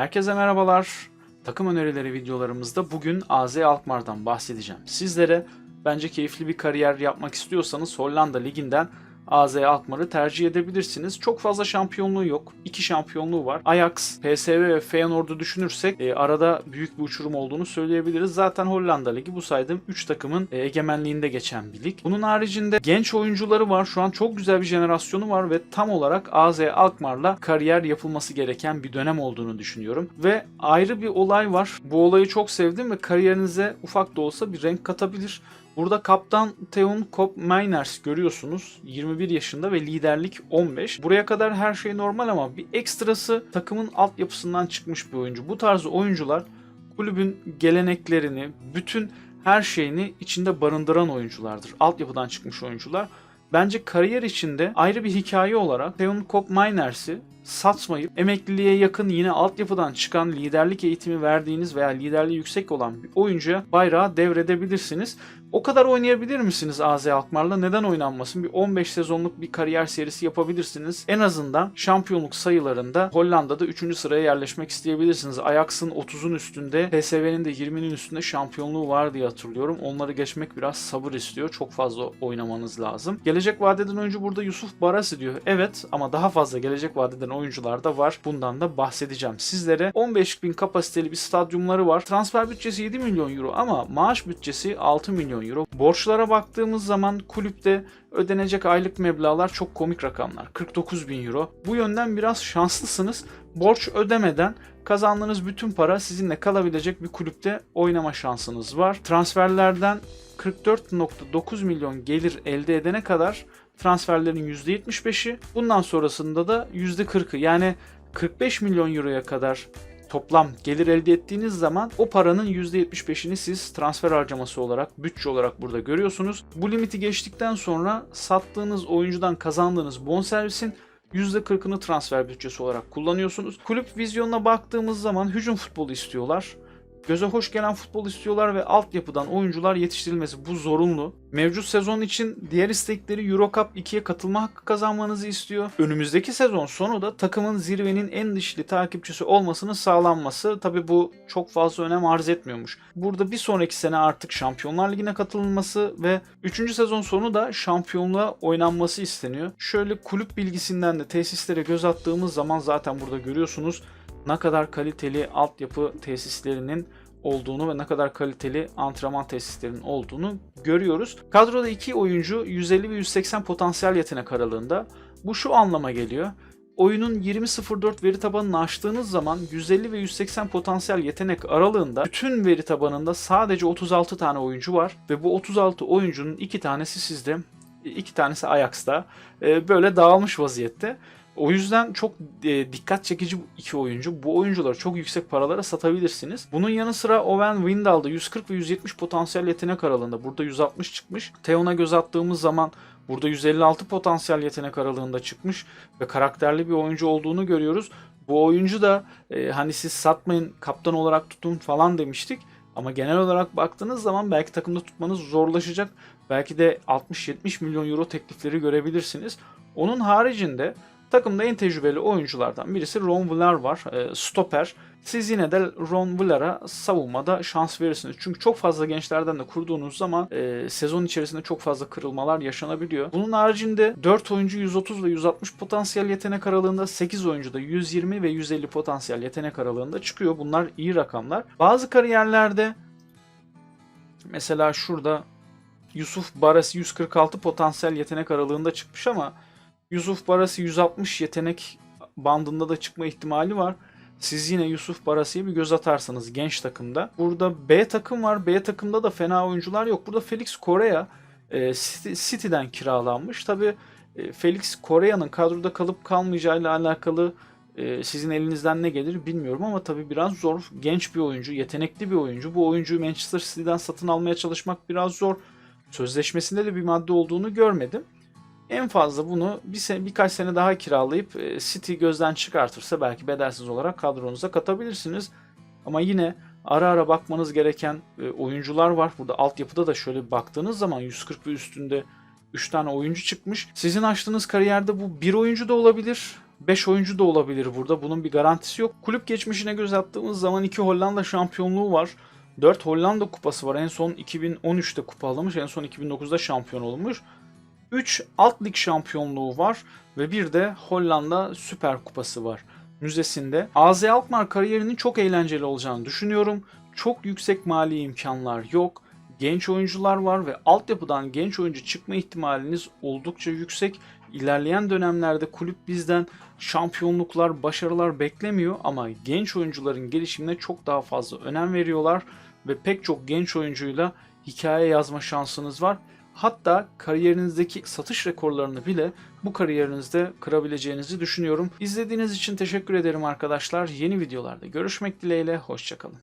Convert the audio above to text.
Herkese merhabalar. Takım önerileri videolarımızda bugün AZ Alkmaar'dan bahsedeceğim. Sizlere bence keyifli bir kariyer yapmak istiyorsanız Hollanda Ligi'nden AZ Alkmaar'ı tercih edebilirsiniz. Çok fazla şampiyonluğu yok. İki şampiyonluğu var. Ajax, PSV ve Feyenoord'u düşünürsek e, arada büyük bir uçurum olduğunu söyleyebiliriz. Zaten Hollanda Ligi bu saydığım 3 takımın e, egemenliğinde geçen bir lig. Bunun haricinde genç oyuncuları var. Şu an çok güzel bir jenerasyonu var ve tam olarak AZ Alkmaar'la kariyer yapılması gereken bir dönem olduğunu düşünüyorum. Ve ayrı bir olay var. Bu olayı çok sevdim ve kariyerinize ufak da olsa bir renk katabilir. Burada kaptan Theon Kop Meiners görüyorsunuz. 21 yaşında ve liderlik 15. Buraya kadar her şey normal ama bir ekstrası takımın altyapısından çıkmış bir oyuncu. Bu tarz oyuncular kulübün geleneklerini, bütün her şeyini içinde barındıran oyunculardır. Altyapıdan çıkmış oyuncular. Bence kariyer içinde ayrı bir hikaye olarak Theon Kop Miners'i satmayıp emekliliğe yakın yine altyapıdan çıkan liderlik eğitimi verdiğiniz veya liderliği yüksek olan bir oyuncuya bayrağı devredebilirsiniz. O kadar oynayabilir misiniz AZ Alkmaar'la? Neden oynanmasın? Bir 15 sezonluk bir kariyer serisi yapabilirsiniz. En azından şampiyonluk sayılarında Hollanda'da 3. sıraya yerleşmek isteyebilirsiniz. Ajax'ın 30'un üstünde, PSV'nin de 20'nin üstünde şampiyonluğu var diye hatırlıyorum. Onları geçmek biraz sabır istiyor. Çok fazla oynamanız lazım. Gelecek vadeden oyuncu burada Yusuf Barasi diyor. Evet ama daha fazla gelecek vadeden oyuncular da var. Bundan da bahsedeceğim. Sizlere 15 bin kapasiteli bir stadyumları var. Transfer bütçesi 7 milyon euro ama maaş bütçesi 6 milyon euro. Borçlara baktığımız zaman kulüpte ödenecek aylık meblağlar çok komik rakamlar. 49 bin euro. Bu yönden biraz şanslısınız. Borç ödemeden kazandığınız bütün para sizinle kalabilecek bir kulüpte oynama şansınız var. Transferlerden 44.9 milyon gelir elde edene kadar transferlerin %75'i bundan sonrasında da %40'ı yani 45 milyon euroya kadar toplam gelir elde ettiğiniz zaman o paranın %75'ini siz transfer harcaması olarak, bütçe olarak burada görüyorsunuz. Bu limiti geçtikten sonra sattığınız oyuncudan kazandığınız bonservisin %40'ını transfer bütçesi olarak kullanıyorsunuz. Kulüp vizyonuna baktığımız zaman hücum futbolu istiyorlar. Göze hoş gelen futbol istiyorlar ve altyapıdan oyuncular yetiştirilmesi bu zorunlu. Mevcut sezon için diğer istekleri Euro Cup 2'ye katılma hakkı kazanmanızı istiyor. Önümüzdeki sezon sonu da takımın zirvenin en dişli takipçisi olmasının sağlanması. Tabi bu çok fazla önem arz etmiyormuş. Burada bir sonraki sene artık Şampiyonlar Ligi'ne katılınması ve 3. sezon sonu da şampiyonluğa oynanması isteniyor. Şöyle kulüp bilgisinden de tesislere göz attığımız zaman zaten burada görüyorsunuz ne kadar kaliteli altyapı tesislerinin olduğunu ve ne kadar kaliteli antrenman tesislerinin olduğunu görüyoruz. Kadroda iki oyuncu 150 ve 180 potansiyel yetenek aralığında. Bu şu anlama geliyor. Oyunun 20.04 veri tabanını açtığınız zaman 150 ve 180 potansiyel yetenek aralığında bütün veri tabanında sadece 36 tane oyuncu var ve bu 36 oyuncunun iki tanesi sizde, iki tanesi Ajax'ta e, böyle dağılmış vaziyette. O yüzden çok e, dikkat çekici iki oyuncu. Bu oyuncuları çok yüksek paralara satabilirsiniz. Bunun yanı sıra Owen Windal'da 140 ve 170 potansiyel yetenek aralığında. Burada 160 çıkmış. Theon'a göz attığımız zaman burada 156 potansiyel yetenek aralığında çıkmış ve karakterli bir oyuncu olduğunu görüyoruz. Bu oyuncu da e, hani siz satmayın kaptan olarak tutun falan demiştik. Ama genel olarak baktığınız zaman belki takımda tutmanız zorlaşacak. Belki de 60-70 milyon euro teklifleri görebilirsiniz. Onun haricinde Takımda en tecrübeli oyunculardan birisi Ron Vlaar var. E, stoper. Siz yine de Ron Vlaar'a savunmada şans verirsiniz. Çünkü çok fazla gençlerden de kurduğunuz zaman e, sezon içerisinde çok fazla kırılmalar yaşanabiliyor. Bunun haricinde 4 oyuncu 130 ve 160 potansiyel yetenek aralığında 8 oyuncu da 120 ve 150 potansiyel yetenek aralığında çıkıyor. Bunlar iyi rakamlar. Bazı kariyerlerde mesela şurada Yusuf Barasi 146 potansiyel yetenek aralığında çıkmış ama Yusuf Barasi 160 yetenek bandında da çıkma ihtimali var. Siz yine Yusuf Barasi'ye bir göz atarsanız genç takımda. Burada B takım var. B takımda da fena oyuncular yok. Burada Felix Korea e, City'den kiralanmış. Tabi e, Felix Korea'nın kadroda kalıp kalmayacağıyla alakalı e, sizin elinizden ne gelir bilmiyorum ama tabi biraz zor. Genç bir oyuncu, yetenekli bir oyuncu. Bu oyuncuyu Manchester City'den satın almaya çalışmak biraz zor. Sözleşmesinde de bir madde olduğunu görmedim. En fazla bunu bir sene, birkaç sene daha kiralayıp e, City gözden çıkartırsa belki bedelsiz olarak kadronuza katabilirsiniz. Ama yine ara ara bakmanız gereken e, oyuncular var. Burada altyapıda da şöyle baktığınız zaman 140 ve üstünde 3 tane oyuncu çıkmış. Sizin açtığınız kariyerde bu bir oyuncu da olabilir. 5 oyuncu da olabilir burada. Bunun bir garantisi yok. Kulüp geçmişine göz attığımız zaman 2 Hollanda şampiyonluğu var. 4 Hollanda kupası var. En son 2013'te kupa alınmış. En son 2009'da şampiyon olmuş. 3 alt lig şampiyonluğu var ve bir de Hollanda Süper Kupası var müzesinde. AZ Alkmaar kariyerinin çok eğlenceli olacağını düşünüyorum. Çok yüksek mali imkanlar yok. Genç oyuncular var ve altyapıdan genç oyuncu çıkma ihtimaliniz oldukça yüksek. İlerleyen dönemlerde kulüp bizden şampiyonluklar, başarılar beklemiyor ama genç oyuncuların gelişimine çok daha fazla önem veriyorlar ve pek çok genç oyuncuyla hikaye yazma şansınız var. Hatta kariyerinizdeki satış rekorlarını bile bu kariyerinizde kırabileceğinizi düşünüyorum. İzlediğiniz için teşekkür ederim arkadaşlar. Yeni videolarda görüşmek dileğiyle. Hoşçakalın.